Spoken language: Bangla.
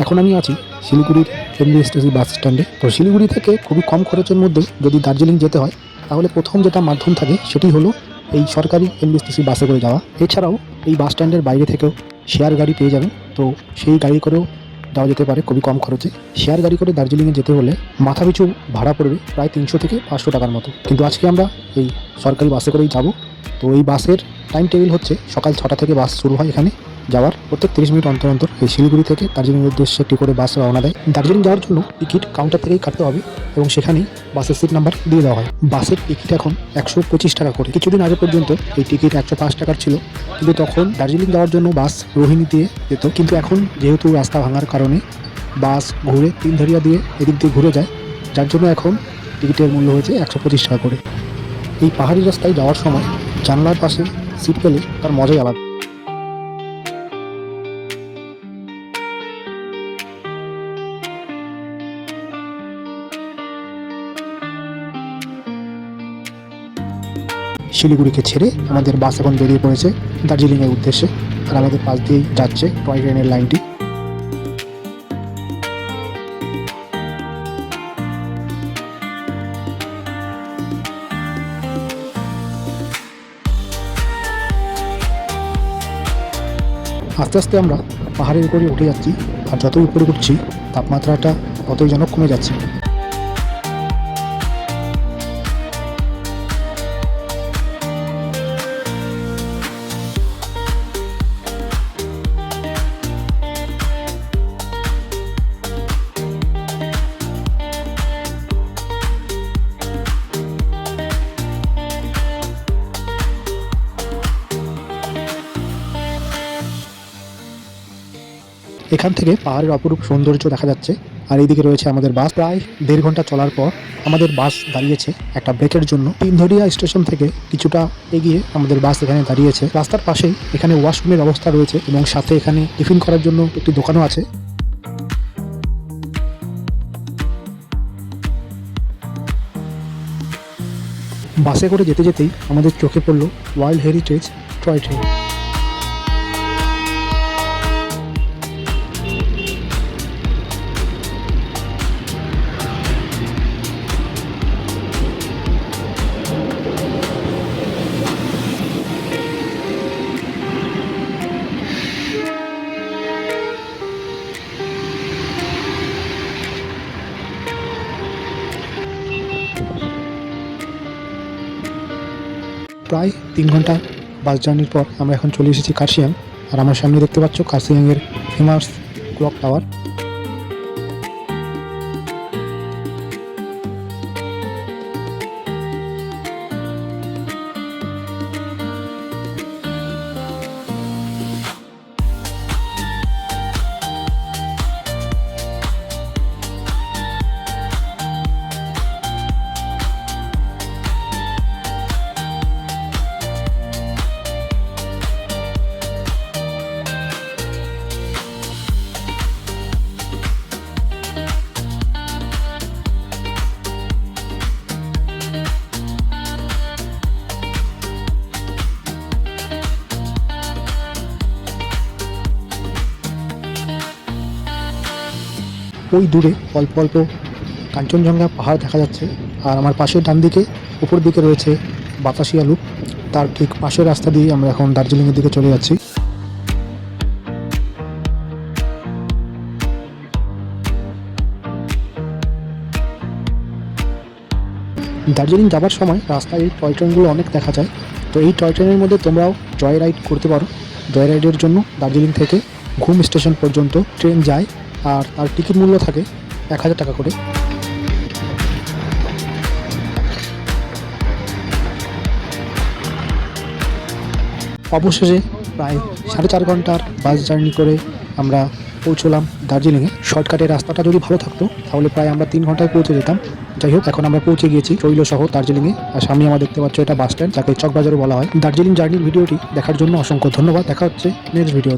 এখন আমি আছি শিলিগুড়ির এমবিএসটিসি বাস স্ট্যান্ডে। তো শিলিগুড়ি থেকে খুবই কম খরচের মধ্যে যদি দার্জিলিং যেতে হয়, তাহলে প্রথম যেটা মাধ্যম থাকে সেটি হলো এই সরকারি এমবিএসটিসি বাসে করে যাওয়া। এছাড়াও এই বাস স্ট্যান্ডের বাইরে থেকেও শেয়ার গাড়ি পেয়ে যাবেন। তো সেই গাড়ি করেও যাওয়া যেতে পারে খুবই কম খরচে। শেয়ার গাড়ি করে দার্জিলিংয়ে যেতে হলে মাথা পিছু ভাড়া পড়বে প্রায় তিনশো থেকে পাঁচশো টাকার মতো। কিন্তু আজকে আমরা এই সরকারি বাসে করেই যাব। তো এই বাসের টাইম টেবিল হচ্ছে সকাল ছটা থেকে বাস শুরু হয় এখানে। যাওয়ার প্রত্যেক তিরিশ মিনিট অন্তর অন্তর এই শিলিগুড়ি থেকে দার্জিলিংয়ের উদ্দেশ্যে একটি করে বাস রওনা দেয়। দার্জিলিং যাওয়ার জন্য টিকিট কাউন্টার থেকেই কাটতে হবে এবং সেখানেই বাসের সিট নাম্বার দিয়ে দেওয়া হয়। বাসের টিকিট এখন একশো পঁচিশ টাকা করে। কিছুদিন আগে পর্যন্ত এই টিকিট একশো পাঁচ টাকার ছিল। কিন্তু তখন দার্জিলিং যাওয়ার জন্য বাস রোহিণী দিয়ে যেত। কিন্তু এখন যেহেতু রাস্তা ভাঙার কারণে বাস ঘুরে তিনধরিয়া দিয়ে এদিক দিয়ে ঘুরে যায়, যার জন্য এখন টিকিটের মূল্য হয়েছে একশো পঁচিশ টাকা করে। এই পাহাড়ি রাস্তায় যাওয়ার সময় জানলার পাশে সিট পেলে তার মজাই আলাদা। শিলিগুড়িকে ছেড়ে আমাদের বাস এখন বেরিয়ে পড়েছে দার্জিলিংয়ের উদ্দেশ্যে। আর আমাদের পাশ দিয়েই যাচ্ছে টয় ট্রেনের লাইনটি। আস্তে আস্তে আমরা পাহাড়ের উপরে উঠে যাচ্ছি, আর যতই উপরে উঠছি, তাপমাত্রাটা ততই যেন কমে যাচ্ছে। এখান থেকে পাহাড়ের অপরূপ সৌন্দর্য দেখা যাচ্ছে। আর এইদিকে রয়েছে আমাদের বাস। প্রায় দেড় ঘণ্টা চলার পর আমাদের বাস দাঁড়িয়েছে একটা ব্রেকের জন্য। তিনধরিয়া স্টেশন থেকে কিছুটা এগিয়ে আমাদের বাস এখানে দাঁড়িয়েছে। রাস্তার পাশেই এখানে ওয়াশরুমের অবস্থা রয়েছে এবং সাথে এখানে টিফিন করার জন্য একটি দোকানও আছে। বাসে করে যেতে যেতেই আমাদের চোখে পড়ল ওয়াইল্ড হেরিটেজ টয় ট্রেন। প্রায় তিন ঘণ্টা বাস জার্নির পর আমরা এখন চলে এসেছি কার্শিয়াং। আর আমার সামনে দেখতে পাচ্ছ কার্শিয়াংয়ের ফেমাস ক্লক টাওয়ার ওই দূরে, অল্প অল্প কাঞ্চনজঙ্ঘা পাহাড় দেখা যাচ্ছে। আর আমার পাশের ডান দিকে উপর দিকে রয়েছে বাতাসিয়া লুপ। তার ঠিক পাশের রাস্তা দিয়ে আমরা এখন দার্জিলিংয়ের দিকে চলে যাচ্ছি। দার্জিলিং যাবার সময় রাস্তায় এই টয় ট্রেনগুলো অনেক দেখা যায়। তো এই টয় ট্রেনের মধ্যে তোমরাও জয় রাইড করতে পারো। জয় রাইডের জন্য দার্জিলিং থেকে ঘুম স্টেশন পর্যন্ত ট্রেন যায়। আর তার টিকিট মূল্য থাকে এক হাজার টাকা করে। অবশেষে প্রায় সাড়ে চার ঘণ্টার বাস জার্নি করে আমরা পৌঁছলাম দার্জিলিংয়ে। শর্টকাটের রাস্তাটা যদি ভালো থাকতো, তাহলে প্রায় আমরা তিন ঘন্টায় পৌঁছে যেতাম। যাই হোক, এখন আমরা পৌঁছে গিয়েছি শৈল শহর দার্জিলিংয়ে। আর সামনে আমরা দেখতে পাচ্ছ এটা বাস স্ট্যান্ড, যাকে চকবাজারও বলা হয়। দার্জিলিং জার্নির ভিডিওটি দেখার জন্য অসংখ্য ধন্যবাদ। দেখা হচ্ছে নেক্সট ভিডিও